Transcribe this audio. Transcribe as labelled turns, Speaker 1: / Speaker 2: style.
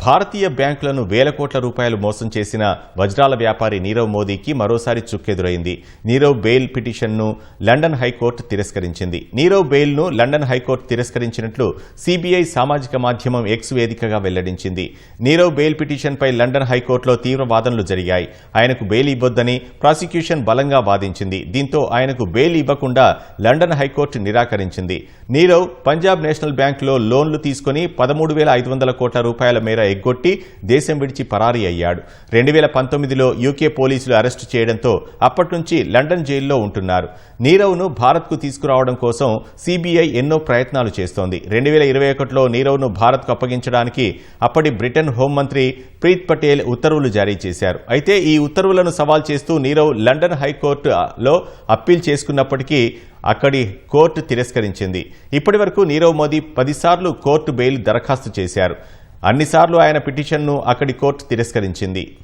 Speaker 1: భారతీయ బ్యాంకులను వేల కోట్ల రూపాయలు మోసం చేసిన వజ్రాల వ్యాపారి నీరవ్ మోదీకి మరోసారి చుక్కెదురైంది. నీరవ్ బెయిల్ పిటిషన్ను లండన్ హైకోర్టు తిరస్కరించింది. నీరవ్ బెయిల్ను లండన్ హైకోర్టు తిరస్కరించినట్లు సిబిఐ సామాజిక మాధ్యమం ఎక్స్ వేదికగా వెల్లడించింది. నీరవ్ బెయిల్ పిటిషన్పై లండన్ హైకోర్టులో తీవ్ర వాదనలు జరిగాయి. ఆయనకు బెయిల్ ఇవ్వొద్దని ప్రాసిక్యూషన్ బలంగా వాదించింది. దీంతో ఆయనకు బెయిల్ ఇవ్వకుండా లండన్ హైకోర్టు నిరాకరించింది. నీరవ్ పంజాబ్ నేషనల్ బ్యాంకులో లోన్లు తీసుకుని పదమూడు వేల ఐదు వందల కోట్ల రూపాయల మేర ఎగ్గొట్టి దేశం విడిచి పరారీ అయ్యాడు. రెండు వేల పంతొమ్మిదిలో యూకే పోలీసులు అరెస్టు చేయడంతో అప్పటి నుంచి లండన్ జైల్లో ఉంటున్నారు. నీరవ్ను భారత్కు తీసుకురావడం కోసం సిబిఐ ఎన్నో ప్రయత్నాలు చేస్తోంది. రెండు వేల ఇరవై ఒకటిలో నీరవ్ను భారత్కు అప్పగించడానికి అప్పటి బ్రిటన్ హోంమంత్రి ప్రీత్ పటేల్ ఉత్తర్వులు జారీ చేశారు. అయితే ఈ ఉత్తర్వులను సవాల్ చేస్తూ నీరవ్ లండన్ హైకోర్టులో అప్పీల్ చేసుకున్నప్పటికీ అక్కడి కోర్టు తిరస్కరించింది. ఇప్పటి వరకు నీరవ్ మోదీ పదిసార్లు కోర్టు బెయిల్ దరఖాస్తు చేశారు. అన్నిసార్లు ఆయన పిటిషన్ను అక్కడి కోర్టు తిరస్కరించింది.